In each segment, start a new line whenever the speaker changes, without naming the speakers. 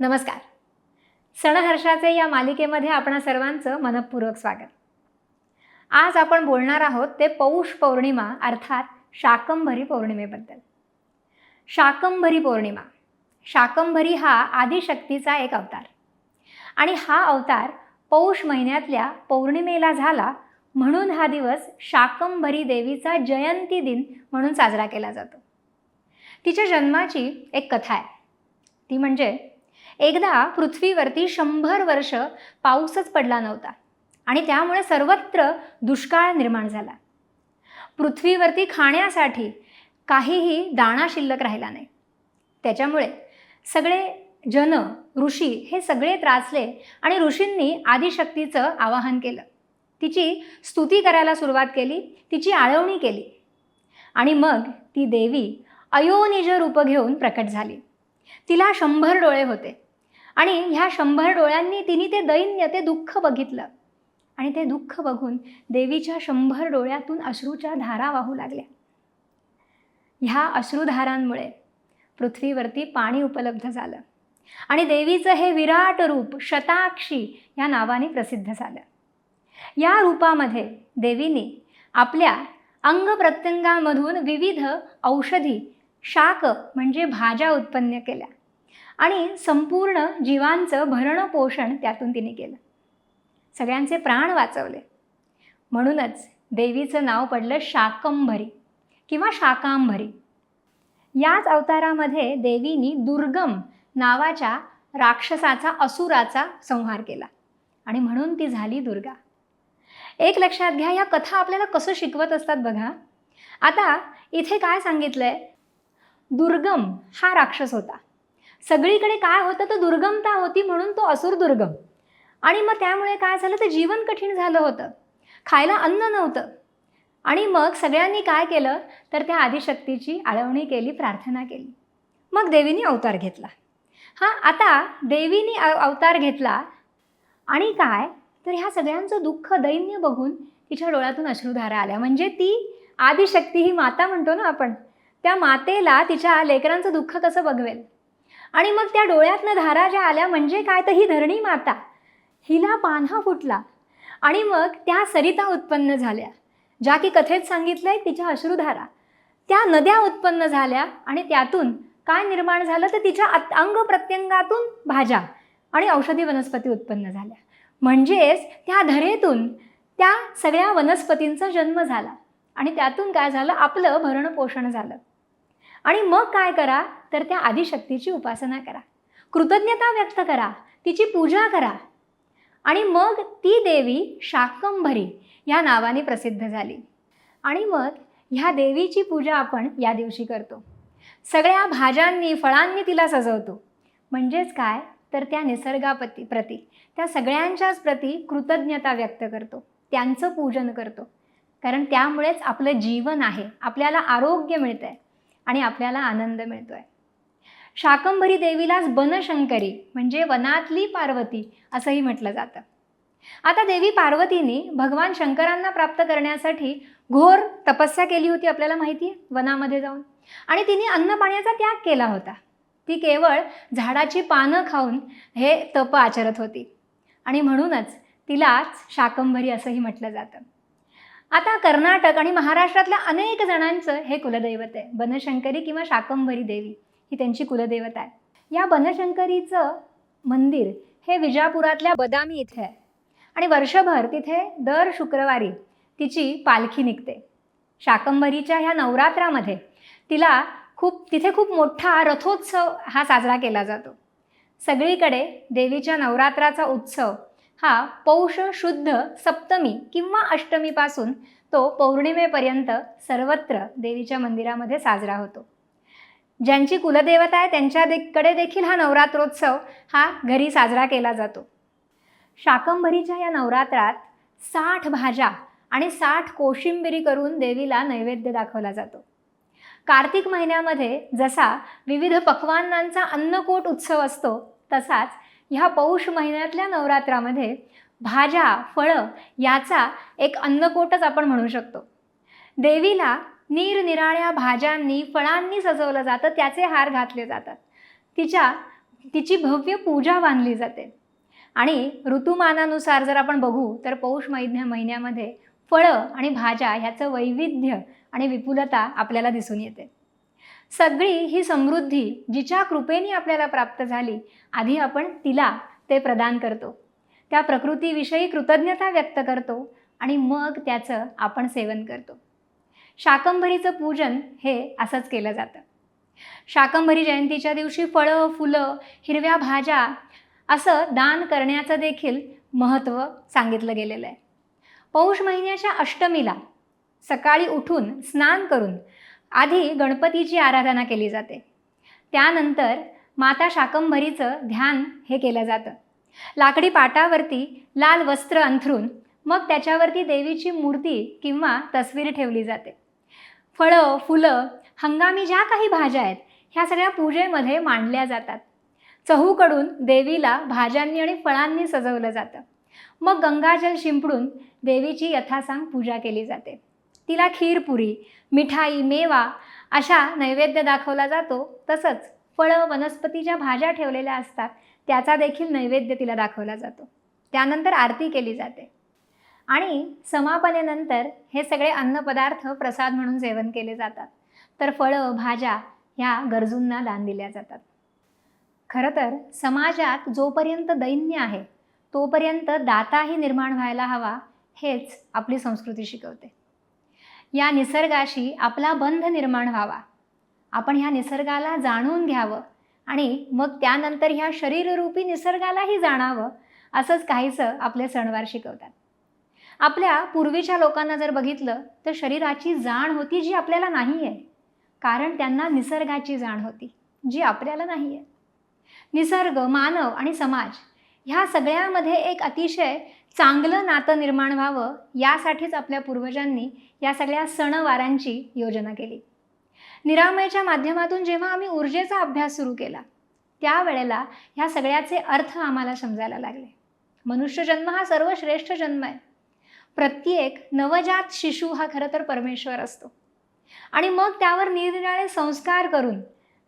नमस्कार. सणहर्षाचे या मालिकेमध्ये आपणा सर्वांचं मनपूर्वक स्वागत. आज आपण बोलणार आहोत ते पौष पौर्णिमा अर्थात शाकंभरी पौर्णिमेबद्दल. शाकंभरी पौर्णिमा. शाकंभरी हा आदिशक्तीचा एक अवतार. आणि हा अवतार पौष महिन्यातल्या पौर्णिमेला झाला म्हणून हा दिवस शाकंभरी देवीचा जयंती दिन म्हणून साजरा केला जातो. तिच्या जन्माची एक कथा आहे. ती म्हणजे एकदा पृथ्वीवरती शंभर वर्ष पाऊसच पडला नव्हता आणि त्यामुळे सर्वत्र दुष्काळ निर्माण झाला. पृथ्वीवरती खाण्यासाठी काहीही दाणा शिल्लक राहिला नाही. त्याच्यामुळे सगळे जन ऋषी हे सगळे त्रासले आणि ऋषींनी आदिशक्तीचं आवाहन केलं. तिची स्तुती करायला सुरुवात केली तिची आळवणी केली आणि मग ती देवी अयोनिज रूप घेऊन प्रकट झाली. तिला शंभर डोळे होते. आणि ह्या शंभर डोळ्यांनी तिने ते दैन्य ते दुःख बघितलं. आणि ते दुःख बघून देवीच्या शंभर डोळ्यातून अश्रूच्या धारा वाहू लागल्या. ह्या अश्रुधारांमुळे पृथ्वीवरती पाणी उपलब्ध झालं. आणि देवीचं हे विराट रूप शताक्षी या नावाने प्रसिद्ध झालं. या रूपामध्ये देवीने आपल्या अंगप्रत्यंगामधून विविध औषधी शाक म्हणजे भाज्या उत्पन्न केल्या. आणि संपूर्ण जीवांचं भरण पोषण त्यातून तिने केलं. सगळ्यांचे प्राण वाचवले. म्हणूनच देवीचं नाव पडलं शाकंभरी किंवा शाकांभरी. याच अवतारामध्ये देवीनी दुर्गम नावाच्या राक्षसाचा असुराचा संहार केला आणि म्हणून ती झाली दुर्गा. एक लक्षात घ्या या कथा आपल्याला कसं शिकवत असतात बघा. आता इथे काय सांगितलंय? दुर्गम हा राक्षस होता. सगळीकडे काय होतं तर दुर्गमता होती म्हणून तो असुर दुर्गम. आणि मग त्यामुळे काय झालं तर जीवन कठीण झालं होतं. खायला अन्न नव्हतं. आणि मग सगळ्यांनी काय केलं तर त्या आदिशक्तीची आळवणी केली प्रार्थना केली. मग देवीने अवतार घेतला. हां आता देवीने अवतार घेतला. आणि काय तर ह्या सगळ्यांचं दुःख दैन्य बघून तिच्या डोळ्यातून अश्रुधारा आल्या. म्हणजे ती आदिशक्ती ही माता म्हणतो ना आपण त्या मातेला तिच्या लेकरांचं दुःख कसं बघवेल? आणि मग त्या डोळ्यातनं धारा ज्या आल्या म्हणजे काय तर ही धरणी माता. हिला पान्हा फुटला. आणि मग त्या सरिता उत्पन्न झाल्या. ज्या की कथेत सांगितलंय तिच्या अश्रुधारा. त्या नद्या उत्पन्न झाल्या आणि त्यातून काय निर्माण झालं तर तिच्या अंग प्रत्यंगातून भाज्या आणि औषधी वनस्पती उत्पन्न झाल्या. म्हणजेच त्या धरेतून त्या सगळ्या वनस्पतींचा जन्म झाला. आणि त्यातून काय झालं? आपलं भरणपोषण झालं. आणि मग काय करा? तर त्या आदिशक्तीची उपासना करा. कृतज्ञता व्यक्त करा. तिची पूजा करा. आणि मग ती देवी शाकंभरी या नावाने प्रसिद्ध झाली. आणि मग ह्या देवीची पूजा आपण या दिवशी करतो. सगळ्या भाज्यांनी फळांनी तिला सजवतो. म्हणजेच काय? तर त्या निसर्गापती प्रती त्या सगळ्यांच्याच प्रती कृतज्ञता व्यक्त करतो. त्यांचं पूजन करतो. कारण त्यामुळेच आपलं जीवन आहे. आपल्याला आरोग्य मिळतं आहे आणि आपल्याला आनंद मिळतो आहे शाकंभरी देवीलाच बनशंकरी म्हणजे वनातली पार्वती असंही म्हटलं जातं. आता देवी पार्वतीने भगवान शंकरांना प्राप्त करण्यासाठी घोर तपस्या केली होती आपल्याला माहिती आहे? वनामध्ये जाऊन. आणि तिने अन्न पाण्याचा त्याग केला होता. ती केवळ झाडाची पानं खाऊन हे तप आचरत होती. आणि म्हणूनच तिलाच शाकंभरी असंही म्हटलं जातं. आता कर्नाटक आणि महाराष्ट्रातल्या अनेक जणांचं हे कुलदैवत आहे. बनशंकरी किंवा शाकंभरी देवी ही त्यांची कुलदैवत आहे. या बनशंकरीचं मंदिर हे विजापुरातल्या बदामी इथे आहे. आणि वर्षभर तिथे दर शुक्रवारी तिची पालखी निघते. शाकंभरीच्या ह्या नवरात्रामध्ये तिला खूप तिथे खूप मोठा रथोत्सव हा साजरा केला जातो. सगळीकडे देवीच्या नवरात्राचा उत्सव हा पौष शुद्ध सप्तमी किंवा अष्टमीपासून तो पौर्णिमेपर्यंत सर्वत्र देवीच्या मंदिरामध्ये साजरा होतो. ज्यांची कुलदेवता आहे त्यांच्या दे कडे देखील हा नवरात्रोत्सव हा घरी साजरा केला जातो. शाकंभरीच्या या नवरात्रात साठ भाज्या आणि साठ कोशिंबिरी करून देवीला नैवेद्य दाखवला जातो. कार्तिक महिन्यामध्ये जसा विविध पक्वान्नांचा अन्नकोट उत्सव असतो तसाच ह्या पौष महिन्यातल्या नवरात्रामध्ये भाज्या फळं याचा एक अन्नकोटच आपण म्हणू शकतो. देवीला निरनिराळ्या भाज्यांनी फळांनी सजवलं जातं त्याचे हार घातले जातात. तिच्या तिची भव्य पूजा बांधली जाते. आणि ऋतुमानानुसार जर आपण बघू तर पौष महिन्या महिन्यामध्ये फळं आणि भाज्या ह्याचं वैविध्य आणि विपुलता आपल्याला दिसून येते. सगळी ही समृद्धी जिच्या कृपेने आपल्याला प्राप्त झाली आधी आपण तिला ते प्रदान करतो. त्या प्रकृतीविषयी कृतज्ञता व्यक्त करतो आणि मग त्याचं आपण सेवन करतो. शाकंभरीचं पूजन हे असंच केलं जातं. शाकंभरी जयंतीच्या दिवशी फळं फुलं हिरव्या भाज्या असं दान करण्याचं देखील महत्त्व सांगितलं गेलेलं आहे. पौष महिन्याच्या अष्टमीला सकाळी उठून स्नान करून आधी गणपतीची आराधना केली जाते. त्यानंतर माता शाकंभरीचं ध्यान हे केलं जातं. लाकडी पाटावरती लाल वस्त्र अंथरून मग त्याच्यावरती देवीची मूर्ती किंवा तस्वीर ठेवली जाते. फळं फुलं हंगामी ज्या काही भाज्या आहेत ह्या सगळ्या पूजेमध्ये मांडल्या जातात. चहूकडून देवीला भाज्यांनी आणि फळांनी सजवलं जातं. मग गंगाजल शिंपडून देवीची यथासांग पूजा केली जाते. तिला खीरपुरी मिठाई मेवा अशा नैवेद्य दाखवला जातो. तसंच फळं वनस्पतीच्या भाज्या ठेवलेल्या असतात. त्याचा देखील नैवेद्य तिला दाखवला जातो. त्यानंतर आरती केली जाते. आणि समापनेनंतर हे सगळे अन्नपदार्थ प्रसाद म्हणून सेवन केले जातात. तर फळं भाज्या ह्या गरजूंना दान दिल्या जातात. खरं तर समाजात जोपर्यंत दैन्य आहे तोपर्यंत दाताही निर्माण व्हायला हवा हेच आपली संस्कृती शिकवते. या निसर्गाशी आपला बंध निर्माण व्हावा. आपण ह्या निसर्गाला जाणून घ्यावं आणि मग त्यानंतर ह्या शरीररूपी निसर्गालाही जाणावं असंच काहीसं आपले सणवार शिकवतात. आपल्या पूर्वीच्या लोकांना जर बघितलं तर शरीराची जाण होती जी आपल्याला नाही आहे कारण त्यांना निसर्गाची जाण होती जी आपल्याला नाही आहे निसर्ग मानव आणि समाज ह्या सगळ्यामध्ये एक अतिशय चांगलं नातं निर्माण व्हावं यासाठीच आपल्या पूर्वजांनी या सगळ्या सणवारांची योजना केली. निरामयच्या माध्यमातून जेव्हा आम्ही ऊर्जेचा अभ्यास सुरू केला त्यावेळेला ह्या सगळ्याचे अर्थ आम्हाला समजायला लागले. मनुष्यजन्म हा सर्वश्रेष्ठ जन्म आहे. प्रत्येक नवजात शिशु हा खरं तर परमेश्वर असतो. आणि मग त्यावर निरनिराळे संस्कार करून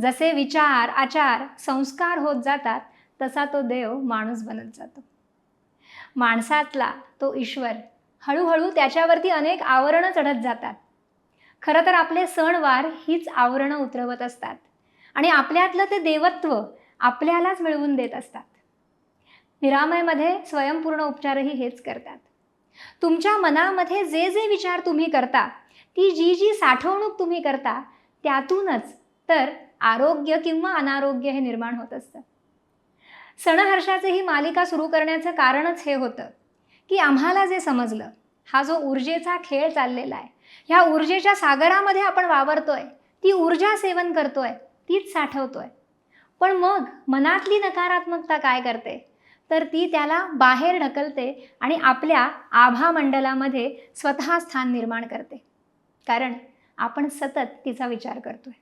जसे विचार आचार संस्कार होत जातात तसा तो देव माणूस बनत जातो. माणसातला तो ईश्वर हळूहळू त्याच्यावरती अनेक आवरणं चढत जातात. खरं तर आपले सणवार हीच आवरणं उतरवत असतात. आणि आपल्यातलं ते देवत्व आपल्यालाच मिळवून देत असतात. निरामयमध्ये स्वयंपूर्ण उपचारही हेच करतात. तुमच्या मनामध्ये जे जे विचार तुम्ही करता ती जी जी साठवणूक तुम्ही करता त्यातूनच तर आरोग्य किंवा अनारोग्य हे निर्माण होत असतं. सणहर्षाचे ही मालिका सुरू करण्याचं कारणच हे होतं की आम्हाला जे समजलं हा जो ऊर्जेचा खेळ चाललेला आहे ह्या ऊर्जेच्या सागरामध्ये आपण वावरतोय ती ऊर्जा सेवन करतोय तीच साठवतोय. पण मग मनातली नकारात्मकता काय करते? तर ती त्याला बाहेर ढकलते आणि आपल्या आभामंडलामध्ये स्वतः स्थान निर्माण करते. कारण आपण सतत तिचा विचार करतोय.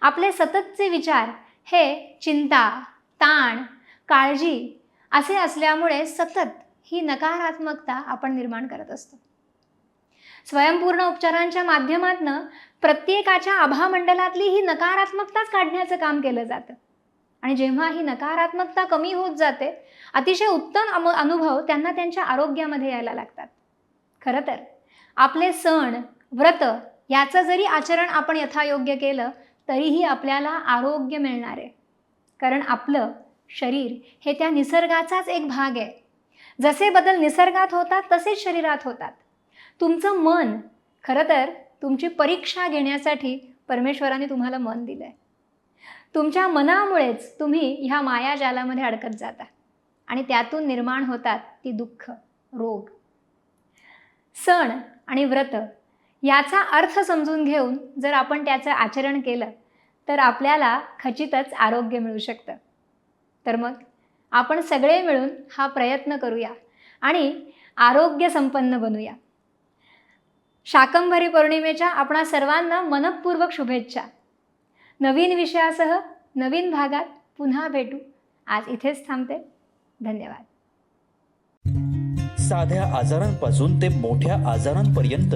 आपले सततचे विचार हे चिंता ताण काळजी असे असल्यामुळे सतत ही नकारात्मकता आपण निर्माण करत असतो. स्वयंपूर्ण उपचारांच्या माध्यमातनं प्रत्येकाच्या आभामंडलातली ही नकारात्मकताच काढण्याचं काम केलं जातं. आणि जेव्हा ही नकारात्मकता कमी होत जाते अतिशय उत्तम अम अनुभव त्यांना त्यांच्या आरोग्यामध्ये यायला लागतात. खरं तर आपले सण व्रत याचं जरी आचरण आपण यथायोग्य केलं तरीही आपल्याला आरोग्य मिळणार. आहे कारण आपलं शरीर हे त्या निसर्गाचाच एक भाग आहे. जसे बदल निसर्गात होतात तसेच शरीरात होतात. तुमचं मन खरं तर तुमची परीक्षा घेण्यासाठी परमेश्वराने तुम्हाला मन दिलं आहे तुमच्या मनामुळेच तुम्ही ह्या मायाजालामध्ये अडकत जाता आणि त्यातून निर्माण होतात ती दुःख रोग. सण आणि व्रत याचा अर्थ समजून घेऊन जर आपण त्याचं आचरण केलं तर आपल्याला खचितच आरोग्य मिळू शकतं. तर मग आपण सगळे मिळून हा प्रयत्न करूया आणि आरोग्य संपन्न बनूया. शाकंभरी पौर्णिमेच्या आपणा सर्वांना मनपूर्वक शुभेच्छा. नवीन विषयासह नवीन भागात पुन्हा भेटू. आज इथेच थांबते. धन्यवाद.
साध्या आजारांपासून ते मोठ्या आजारांपर्यंत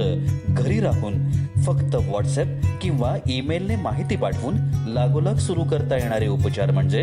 घरी राहून फक्त व्हॉट्सअप किंवा ईमेलने माहिती पाठवून लागोलाग सुरू करता येणारे उपचार म्हणजे